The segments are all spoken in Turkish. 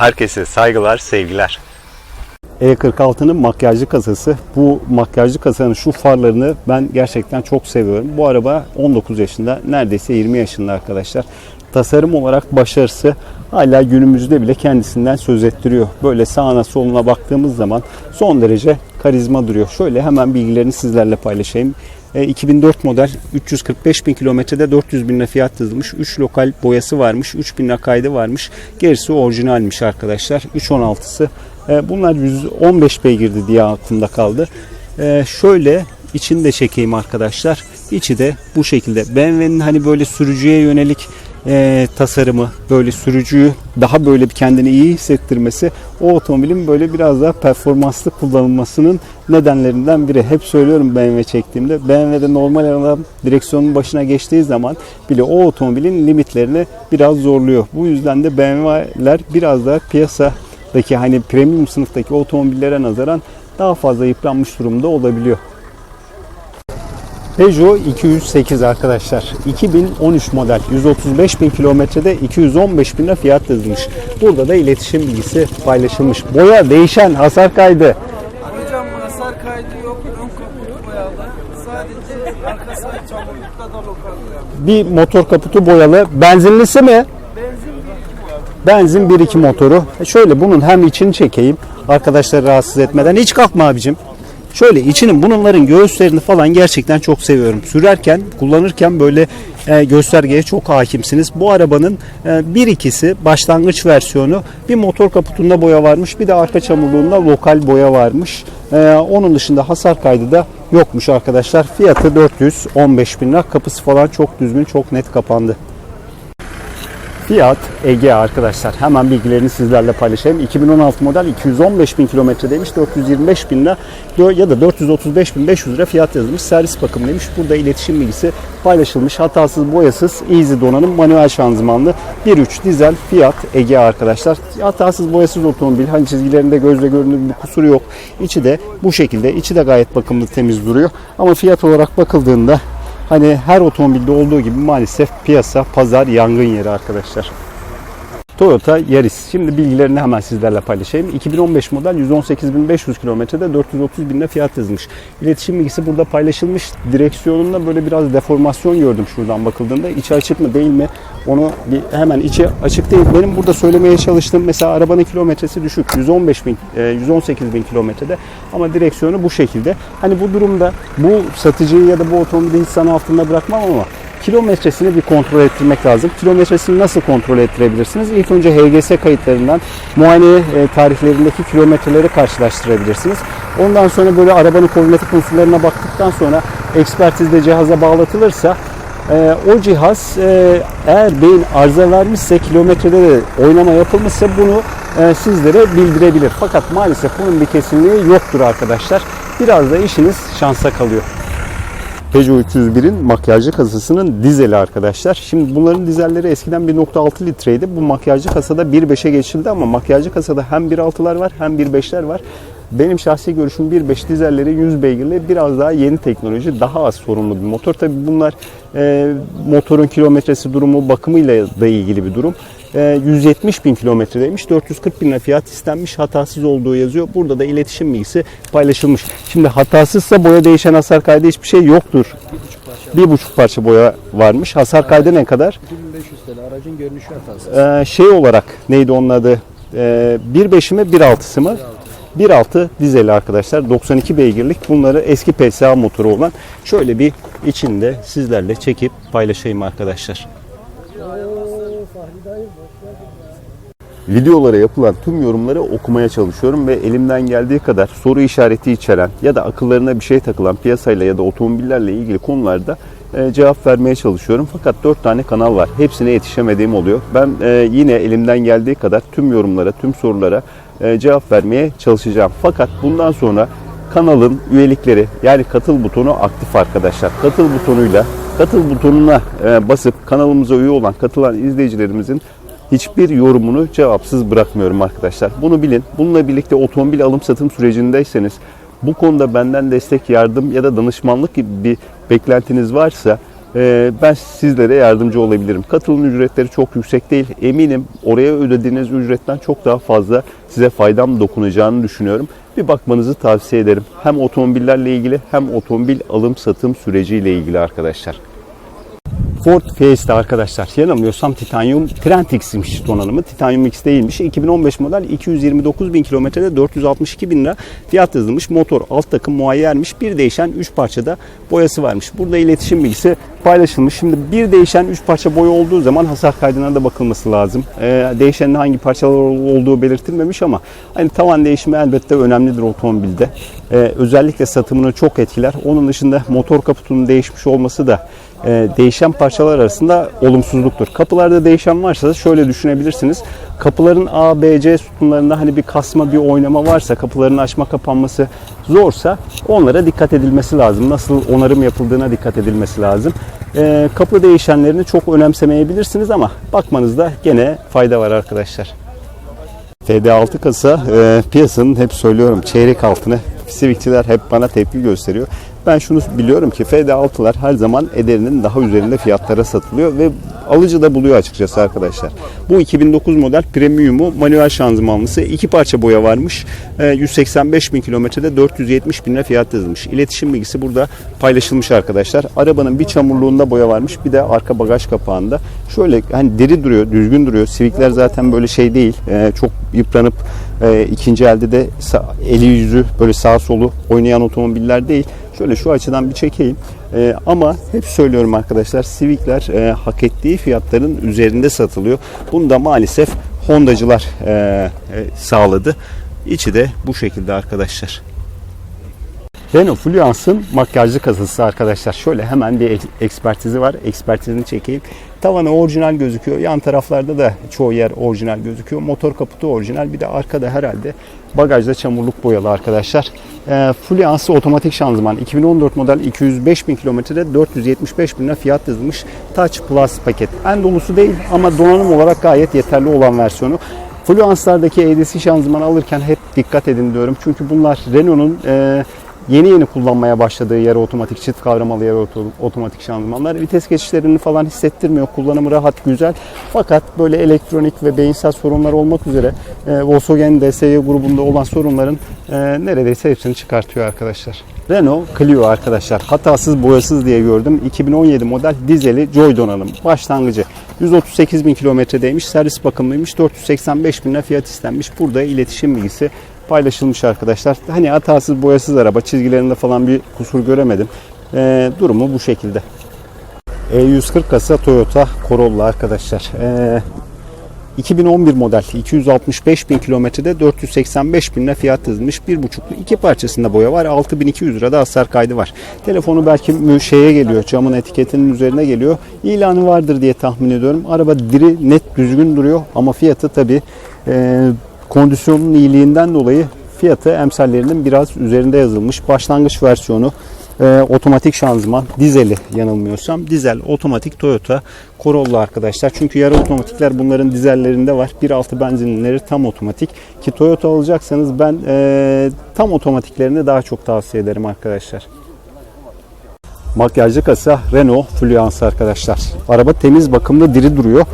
Herkese saygılar, sevgiler. E46'nın makyajlı kasası. Bu makyajlı kasanın şu farlarını ben gerçekten çok seviyorum. Bu araba 19 yaşında, neredeyse 20 yaşında arkadaşlar. Tasarım olarak başarısı hala günümüzde bile kendisinden söz ettiriyor. Böyle sağına soluna baktığımız zaman son derece karizma duruyor. Şöyle hemen bilgilerini sizlerle paylaşayım. E, 2004 model 345 bin kilometrede 400 bin lira fiyat yazılmış. 3 lokal boyası varmış. 3 bin kaydı varmış. Gerisi orijinalmiş arkadaşlar. 316'sı. E, bunlar 115 beygirdi diye aklımda kaldı. E, şöyle içini de çekeyim arkadaşlar. İçi de bu şekilde. BMW'nin hani böyle sürücüye yönelik e, tasarımı, böyle sürücüyü daha böyle bir kendini iyi hissettirmesi o otomobilin böyle biraz daha performanslı kullanılmasının nedenlerinden biri. Hep söylüyorum BMW çektiğimde. BMW'de normal adam direksiyonun başına geçtiği zaman bile o otomobilin limitlerini biraz zorluyor. Bu yüzden de BMW'ler biraz daha piyasadaki hani premium sınıftaki otomobillere nazaran daha fazla yıpranmış durumda olabiliyor. Peugeot 208 arkadaşlar. 2013 model. 135 bin kilometrede 215 bin lira fiyat yazılmış. Burada da iletişim bilgisi paylaşılmış. Boya değişen hasar kaydı. Hocam hasar kaydı yok, ön kaputu boyalı. Sadece arka sağ çamurlukta da lokal. Bir motor kaputu boyalı. Benzinlisi mi? Benzin 1.2 motoru. E Şöyle bunun hem içini çekeyim. Arkadaşları rahatsız etmeden. Hiç kalkma abicim. Şöyle içinin bunların göğüslerini falan gerçekten çok seviyorum. Sürerken, kullanırken böyle e, göstergeye çok hakimsiniz. Bu arabanın e, bir ikisi başlangıç versiyonu. Bir motor kaputunda boya varmış, bir de arka çamurluğunda lokal boya varmış. E, onun dışında hasar kaydı da yokmuş arkadaşlar. Fiyatı 415 bin lira. Kapısı falan çok düzgün, çok net kapandı. Fiat Ege arkadaşlar. Hemen bilgilerini sizlerle paylaşayım. 2016 model 215 bin kilometredeymiş. 425 bin ya da 435 bin 500 lira fiyat yazılmış. Servis bakımlıymış. Burada iletişim bilgisi paylaşılmış. Hatasız, boyasız, easy donanım, manuel şanzımanlı 1.3 dizel Fiat Ege arkadaşlar. Hatasız, boyasız otomobil. Hani çizgilerinde gözle görünür bir kusuru yok. İçi de bu şekilde. İçi de gayet bakımlı, temiz duruyor. Ama fiyat olarak bakıldığında Hani her otomobilde olduğu gibi maalesef piyasa, pazar yangın yeri arkadaşlar. Toyota Yaris. Şimdi bilgilerini hemen sizlerle paylaşayım. 2015 model 118.500 kilometrede 430 bin lira fiyat yazılmış. İletişim bilgisi burada paylaşılmış. Direksiyonunda böyle biraz deformasyon gördüm şuradan bakıldığında. İçi açık mı değil mi? Onu bir hemen içi açık değil. Benim burada söylemeye çalıştığım mesela arabanın kilometresi düşük. 115 bin, e, 118 bin kilometrede ama direksiyonu bu şekilde. Hani bu durumda bu satıcıyı ya da bu otomobili hiç sana altında bırakmam ama kilometresini bir kontrol ettirmek lazım. Kilometresini nasıl kontrol ettirebilirsiniz? İlk önce HGS kayıtlarından muayene e, tarihlerindeki kilometreleri karşılaştırabilirsiniz. Ondan sonra böyle arabanın koordinatik unsurlarına baktıktan sonra ekspertizde cihaza bağlatılırsa e, o cihaz e, eğer beyin arıza vermişse kilometrede de oynama yapılmışsa bunu sizlere bildirebilir. Fakat maalesef bunun bir kesinliği yoktur arkadaşlar. Biraz da işiniz şansa kalıyor. Peugeot 301'in makyajlı kasasının dizeli arkadaşlar. Şimdi bunların dizelleri eskiden 1.6 litreydi. Bu makyajlı kasada 1.5'e geçildi ama makyajlı kasada hem 1.6'lar var hem 1.5'ler var. Benim şahsi görüşüm 1.5 dizelleri 100 beygirli biraz daha yeni teknoloji daha az sorunlu bir motor. Tabi bunlar e, motorun kilometresi durumu bakımıyla da ilgili bir durum. E, 170 bin kilometredeymiş 440 bin lira fiyat istenmiş hatasız olduğu yazıyor. Burada da iletişim bilgisi paylaşılmış. Şimdi hatasızsa boya değişen hasar kaydı hiçbir şey yoktur. Bir buçuk parça boya varmış. Hasar kaydı ne kadar? 2500 TL aracın görünüşü hatası. Ee, şey olarak neydi onun adı? Ee, 1.5'i mi 1.6'sı mı? 1.6 dizeli arkadaşlar. 92 beygirlik. Bunları eski PSA motoru olan şöyle bir içinde sizlerle çekip paylaşayım arkadaşlar. Videolara yapılan tüm yorumları okumaya çalışıyorum ve elimden geldiği kadar soru işareti içeren ya da akıllarına bir şey takılan piyasayla ya da otomobillerle ilgili konularda e, cevap vermeye çalışıyorum. Fakat 4 tane kanal var. Hepsine yetişemediğim oluyor. Ben e, yine elimden geldiği kadar tüm yorumlara, tüm sorulara e, cevap vermeye çalışacağım. Fakat bundan sonra kanalın üyelikleri yani katıl butonu aktif arkadaşlar. Katıl butonuyla katıl butonuna basıp kanalımıza üye olan katılan izleyicilerimizin hiçbir yorumunu cevapsız bırakmıyorum arkadaşlar. Bunu bilin. Bununla birlikte otomobil alım satım sürecindeyseniz bu konuda benden destek, yardım ya da danışmanlık gibi bir beklentiniz varsa Ee, ben sizlere yardımcı olabilirim. Katılım ücretleri çok yüksek değil. Eminim oraya ödediğiniz ücretten çok daha fazla size faydam dokunacağını düşünüyorum. Bir bakmanızı tavsiye ederim. Hem otomobillerle ilgili hem otomobil alım satım süreciyle ilgili arkadaşlar. Ford Fiesta arkadaşlar. Yanılmıyorsam Titanium Trend X'miş donanımı. Titanium X değilmiş. 2015 model 229 bin kilometrede 462 bin lira fiyat yazılmış. Motor alt takım muayyermiş. Bir değişen 3 parçada boyası varmış. Burada iletişim bilgisi paylaşılmış. Şimdi bir değişen 3 parça boya olduğu zaman hasar kaydına da bakılması lazım. Ee, değişenin hangi parçalar olduğu belirtilmemiş ama hani tavan değişimi elbette önemlidir otomobilde. Ee, özellikle satımını çok etkiler. Onun dışında motor kaputunun değişmiş olması da e, değişen parçalar arasında olumsuzluktur. Kapılarda değişen varsa şöyle düşünebilirsiniz. Kapıların A, B, C sütunlarında hani bir kasma, bir oynama varsa, kapıların açma kapanması zorsa onlara dikkat edilmesi lazım. Nasıl onarım yapıldığına dikkat edilmesi lazım. E, kapı değişenlerini çok önemsemeyebilirsiniz ama bakmanızda gene fayda var arkadaşlar. FD6 kasa e, piyasanın hep söylüyorum çeyrek altını Civic'çiler hep bana tepki gösteriyor. Ben şunu biliyorum ki FD6'lar her zaman ederinin daha üzerinde fiyatlara satılıyor ve alıcı da buluyor açıkçası arkadaşlar. Bu 2009 model premium'u manuel şanzımanlısı iki parça boya varmış. E, 185 bin kilometrede 470 bin lira fiyat yazılmış. İletişim bilgisi burada paylaşılmış arkadaşlar. Arabanın bir çamurluğunda boya varmış bir de arka bagaj kapağında. Şöyle hani deri duruyor, düzgün duruyor. Civic'ler zaten böyle şey değil. E, çok yıpranıp e, ikinci elde de eli yüzü böyle sağ solu oynayan otomobiller değil. Şöyle şu açıdan bir çekeyim. E, ama hep söylüyorum arkadaşlar Civic'ler e, hak ettiği fiyatların üzerinde satılıyor. Bunu da maalesef Honda'cılar e, e, sağladı. İçi de bu şekilde arkadaşlar. Renault Fluence'ın makyajlı kasası arkadaşlar. Şöyle hemen bir ek- ekspertizi var. Ekspertizini çekeyim. Tavanı orijinal gözüküyor. Yan taraflarda da çoğu yer orijinal gözüküyor. Motor kaputu orijinal. Bir de arkada herhalde bagajda çamurluk boyalı arkadaşlar. E, Fluence otomatik şanzıman. 2014 model 205 bin kilometrede 475 bin lira fiyat yazılmış. Touch Plus paket. En dolusu değil ama donanım olarak gayet yeterli olan versiyonu. Fluence'lardaki EDC şanzımanı alırken hep dikkat edin diyorum. Çünkü bunlar Renault'un e, yeni yeni kullanmaya başladığı yarı otomatik çift kavramalı yarı oto- otomatik şanzımanlar vites geçişlerini falan hissettirmiyor. Kullanımı rahat, güzel. Fakat böyle elektronik ve beyinsel sorunlar olmak üzere e, Volkswagen DSG grubunda olan sorunların e, neredeyse hepsini çıkartıyor arkadaşlar. Renault Clio arkadaşlar hatasız boyasız diye gördüm. 2017 model dizeli Joy donanım başlangıcı. 138 bin kilometredeymiş. Servis bakımlıymış. 485 bin fiyat istenmiş. Burada iletişim bilgisi paylaşılmış arkadaşlar. Hani hatasız boyasız araba çizgilerinde falan bir kusur göremedim. Ee, durumu bu şekilde. E140 kasa Toyota Corolla arkadaşlar. Ee, 2011 model 265 bin kilometrede 485 bin lira fiyat yazılmış. Bir buçuklu iki parçasında boya var. 6200 lirada hasar kaydı var. Telefonu belki şeye geliyor. Camın etiketinin üzerine geliyor. İlanı vardır diye tahmin ediyorum. Araba diri net düzgün duruyor ama fiyatı tabi kondisyonun iyiliğinden dolayı fiyatı emsallerinin biraz üzerinde yazılmış. Başlangıç versiyonu e, otomatik şanzıman dizeli yanılmıyorsam dizel otomatik Toyota Corolla arkadaşlar. Çünkü yarı otomatikler bunların dizellerinde var. 1.6 benzinlileri tam otomatik ki Toyota alacaksanız ben e, tam otomatiklerini daha çok tavsiye ederim arkadaşlar. Makyajlı kasa Renault Fluence arkadaşlar. Araba temiz bakımlı diri duruyor.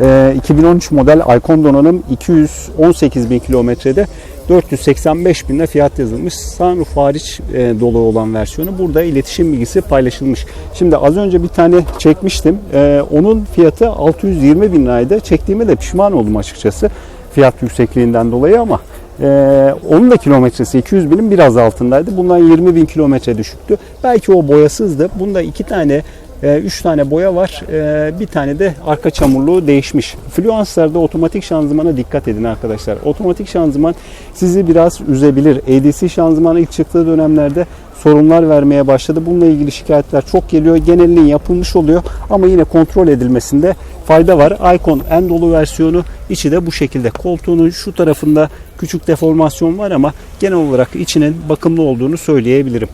Ee, 2013 model Icon donanım 218 bin kilometrede 485 bin lira fiyat yazılmış. Sunroof hariç e, dolu olan versiyonu. Burada iletişim bilgisi paylaşılmış. Şimdi az önce bir tane çekmiştim. Ee, onun fiyatı 620 bin liraydı. Çektiğime de pişman oldum açıkçası. Fiyat yüksekliğinden dolayı ama ee, onun da kilometresi 200 binin biraz altındaydı. Bundan 20 bin kilometre düşüktü. Belki o boyasızdı. Bunda iki tane, e, üç tane boya var. E, bir tane de arka çamurluğu değişmiş. Fluence'larda otomatik şanzımana dikkat edin arkadaşlar. Otomatik şanzıman sizi biraz üzebilir. ADC şanzımanı ilk çıktığı dönemlerde sorunlar vermeye başladı. Bununla ilgili şikayetler çok geliyor. Genelinin yapılmış oluyor ama yine kontrol edilmesinde fayda var. Icon en dolu versiyonu içi de bu şekilde. Koltuğunun şu tarafında küçük deformasyon var ama genel olarak içinin bakımlı olduğunu söyleyebilirim.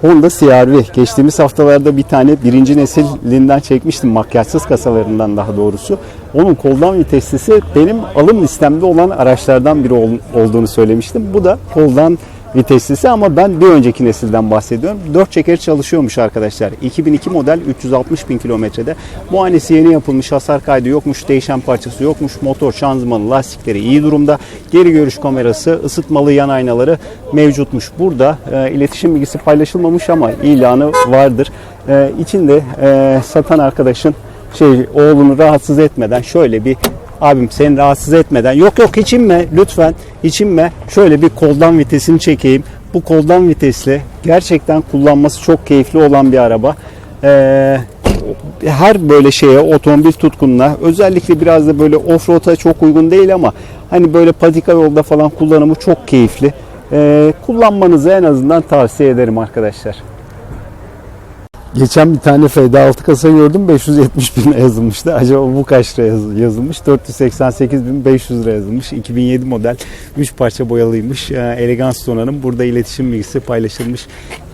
Honda CR-V. Geçtiğimiz haftalarda bir tane birinci nesilinden çekmiştim. Makyajsız kasalarından daha doğrusu. Onun koldan viteslisi benim alım listemde olan araçlardan biri ol- olduğunu söylemiştim. Bu da koldan viteslisi ama ben bir önceki nesilden bahsediyorum. 4 çeker çalışıyormuş arkadaşlar. 2002 model 360 bin kilometrede. Muayenesi yeni yapılmış. Hasar kaydı yokmuş. Değişen parçası yokmuş. Motor, şanzımanı, lastikleri iyi durumda. Geri görüş kamerası, ısıtmalı yan aynaları mevcutmuş. Burada e, iletişim bilgisi paylaşılmamış ama ilanı vardır. E, içinde e, satan arkadaşın şey oğlunu rahatsız etmeden şöyle bir abim seni rahatsız etmeden. Yok yok hiç inme lütfen hiç inme şöyle bir koldan vitesini çekeyim. Bu koldan vitesle gerçekten kullanması çok keyifli olan bir araba. Ee, her böyle şeye otomobil tutkununa özellikle biraz da böyle offroad'a çok uygun değil ama hani böyle patika yolda falan kullanımı çok keyifli. Ee, kullanmanızı en azından tavsiye ederim arkadaşlar. Geçen bir tane FD6 kasa gördüm 570 bin yazılmıştı. Acaba bu kaç lira yaz- yazılmış? 488 bin 500 lira yazılmış. 2007 model 3 parça boyalıymış. Ee, Elegans donanım. Burada iletişim bilgisi paylaşılmış.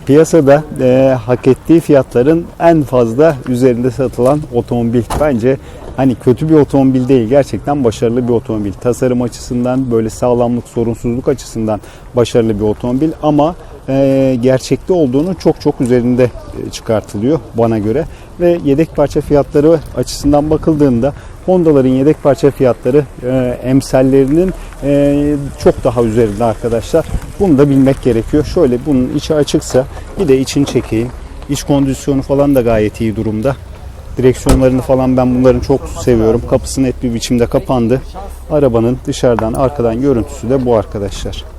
Piyasada e, hak ettiği fiyatların en fazla üzerinde satılan otomobil. Bence hani kötü bir otomobil değil. Gerçekten başarılı bir otomobil. Tasarım açısından böyle sağlamlık, sorunsuzluk açısından başarılı bir otomobil ama e, gerçekte olduğunu çok çok üzerinde e, çıkartılıyor bana göre ve yedek parça fiyatları açısından bakıldığında Honda'ların yedek parça fiyatları e, emsallerinin e, çok daha üzerinde arkadaşlar. Bunu da bilmek gerekiyor. Şöyle bunun içi açıksa bir de içini çekeyim. İç kondisyonu falan da gayet iyi durumda. Direksiyonlarını falan ben bunların çok seviyorum. Kapısı net bir biçimde kapandı. Arabanın dışarıdan arkadan görüntüsü de bu arkadaşlar.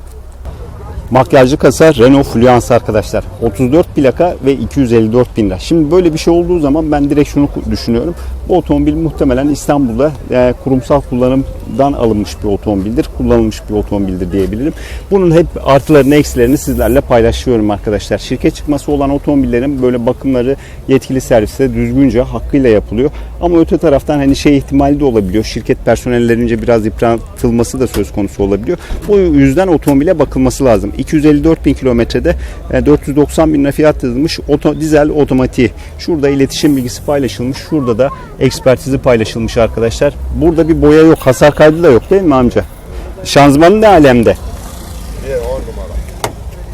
Makyajlı kasa Renault Fluence arkadaşlar. 34 plaka ve 254 bin lira. Şimdi böyle bir şey olduğu zaman ben direkt şunu düşünüyorum. Bu otomobil muhtemelen İstanbul'da e, kurumsal kullanımdan alınmış bir otomobildir. Kullanılmış bir otomobildir diyebilirim. Bunun hep artılarını eksilerini sizlerle paylaşıyorum arkadaşlar. Şirket çıkması olan otomobillerin böyle bakımları yetkili serviste düzgünce hakkıyla yapılıyor. Ama öte taraftan hani şey ihtimali de olabiliyor. Şirket personellerince biraz yıpratılması da söz konusu olabiliyor. Bu yüzden otomobile bakılması lazım. 254 bin kilometrede e, 490 bin lira fiyat yazılmış oto, dizel otomatiği. Şurada iletişim bilgisi paylaşılmış. Şurada da ekspertizi paylaşılmış arkadaşlar. Burada bir boya yok. Hasar kaydı da yok değil mi amca? Şanzımanı ne alemde?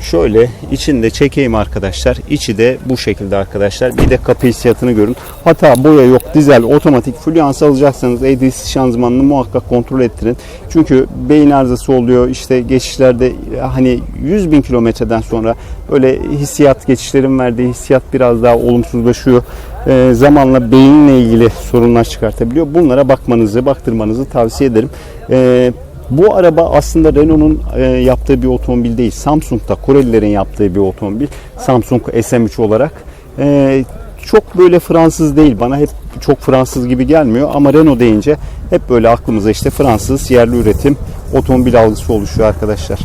Şöyle içinde çekeyim arkadaşlar. İçi de bu şekilde arkadaşlar. Bir de kapı hissiyatını görün. Hata boya yok. Dizel otomatik fluans alacaksanız ADC şanzımanını muhakkak kontrol ettirin. Çünkü beyin arızası oluyor. İşte geçişlerde hani 100 bin kilometreden sonra öyle hissiyat geçişlerin verdiği hissiyat biraz daha olumsuzlaşıyor. Ee, zamanla beyinle ilgili sorunlar çıkartabiliyor. Bunlara bakmanızı, baktırmanızı tavsiye ederim. Ee, bu araba aslında Renault'un e, yaptığı bir otomobil değil. Samsung'da Korelilerin yaptığı bir otomobil. Samsung SM3 olarak. E, çok böyle Fransız değil. Bana hep çok Fransız gibi gelmiyor. Ama Renault deyince hep böyle aklımıza işte Fransız yerli üretim otomobil algısı oluşuyor arkadaşlar.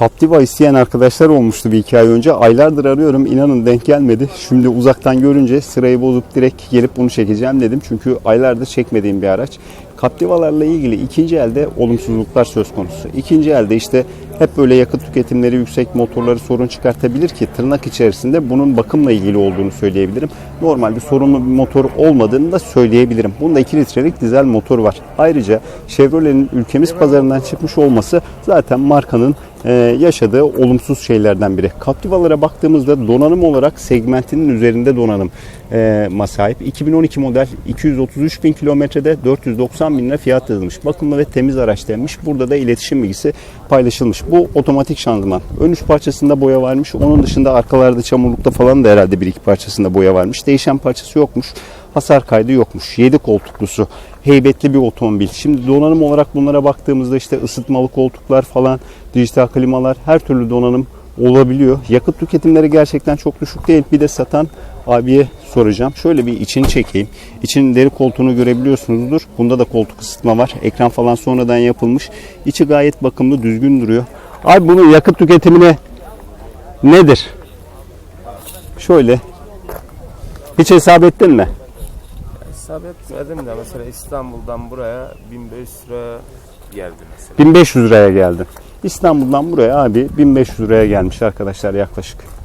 Captiva isteyen arkadaşlar olmuştu bir iki ay önce. Aylardır arıyorum. inanın denk gelmedi. Şimdi uzaktan görünce sırayı bozup direkt gelip bunu çekeceğim dedim. Çünkü aylardır çekmediğim bir araç. Captiva'larla ilgili ikinci elde olumsuzluklar söz konusu. İkinci elde işte hep böyle yakıt tüketimleri yüksek motorları sorun çıkartabilir ki tırnak içerisinde bunun bakımla ilgili olduğunu söyleyebilirim. Normalde sorunlu bir motor olmadığını da söyleyebilirim. Bunda 2 litrelik dizel motor var. Ayrıca Chevrolet'in ülkemiz pazarından çıkmış olması zaten markanın e, yaşadığı olumsuz şeylerden biri. Captiva'lara baktığımızda donanım olarak segmentinin üzerinde donanım e, sahip. 2012 model 233 bin kilometrede 490 bin lira fiyat yazılmış. Bakımlı ve temiz araç denmiş. Burada da iletişim bilgisi paylaşılmış. Bu otomatik şanzıman. Ön üç parçasında boya varmış. Onun dışında arkalarda çamurlukta falan da herhalde bir iki parçasında boya varmış. Değişen parçası yokmuş. Hasar kaydı yokmuş. 7 koltuklusu. Heybetli bir otomobil. Şimdi donanım olarak bunlara baktığımızda işte ısıtmalı koltuklar falan, dijital klimalar, her türlü donanım olabiliyor. Yakıt tüketimleri gerçekten çok düşük değil. Bir de satan abiye soracağım. Şöyle bir içini çekeyim. İçinin deri koltuğunu görebiliyorsunuzdur. Bunda da koltuk ısıtma var. Ekran falan sonradan yapılmış. İçi gayet bakımlı, düzgün duruyor. Abi bunun yakıt tüketimine nedir? Şöyle. Hiç hesap ettin mi? Hesap etmedim de mesela İstanbul'dan buraya 1500 lira geldi mesela. 1500 liraya geldi. İstanbul'dan buraya abi 1500 liraya gelmiş arkadaşlar yaklaşık.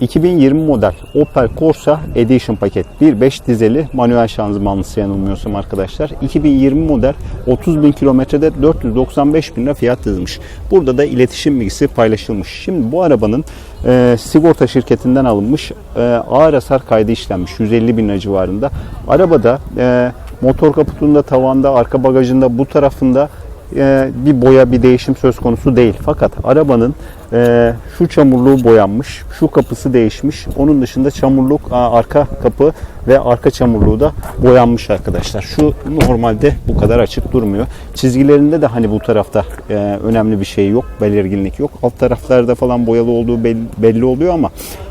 2020 model Opel Corsa Edition paket 1.5 dizeli manuel şanzımanlısı yanılmıyorsam arkadaşlar. 2020 model 30 bin kilometrede 495 bin lira fiyat yazmış. Burada da iletişim bilgisi paylaşılmış. Şimdi bu arabanın e, sigorta şirketinden alınmış e, ağır hasar kaydı işlenmiş 150 bin lira civarında. Arabada e, motor kaputunda, tavanda, arka bagajında bu tarafında e, bir boya bir değişim söz konusu değil. Fakat arabanın e, şu çamurluğu boyanmış, şu kapısı değişmiş. Onun dışında çamurluk arka kapı ve arka çamurluğu da boyanmış arkadaşlar. Şu normalde bu kadar açık durmuyor. Çizgilerinde de hani bu tarafta e, önemli bir şey yok, belirginlik yok. Alt taraflarda falan boyalı olduğu belli, belli oluyor ama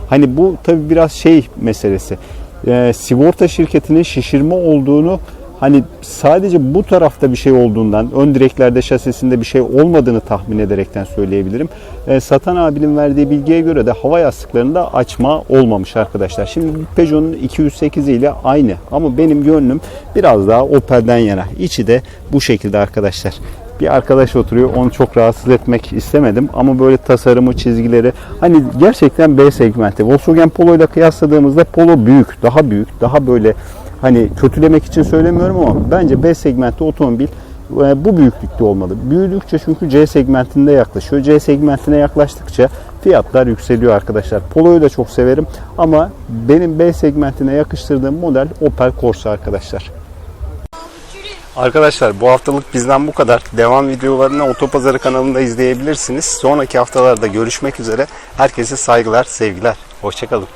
hani bu tabi biraz şey meselesi. E, sigorta şirketinin şişirme olduğunu hani sadece bu tarafta bir şey olduğundan, ön direklerde şasisinde bir şey olmadığını tahmin ederekten söyleyebilirim. E, satan abinin verdiği bilgiye göre de hava yastıklarında açma olmamış arkadaşlar. Şimdi Peugeot'un 208 ile aynı ama benim gönlüm biraz daha Opel'den yana. İçi de bu şekilde arkadaşlar. Bir arkadaş oturuyor onu çok rahatsız etmek istemedim ama böyle tasarımı çizgileri hani gerçekten B segmenti. Volkswagen Polo ile kıyasladığımızda Polo büyük, daha büyük, daha böyle hani kötülemek için söylemiyorum ama bence B segmenti otomobil e, bu büyüklükte olmalı. Büyüdükçe çünkü C segmentinde yaklaşıyor. C segmentine yaklaştıkça fiyatlar yükseliyor arkadaşlar. Polo'yu da çok severim ama benim B segmentine yakıştırdığım model Opel Corsa arkadaşlar. Arkadaşlar bu haftalık bizden bu kadar. Devam videolarını Otopazarı kanalında izleyebilirsiniz. Sonraki haftalarda görüşmek üzere. Herkese saygılar, sevgiler. Hoşçakalın.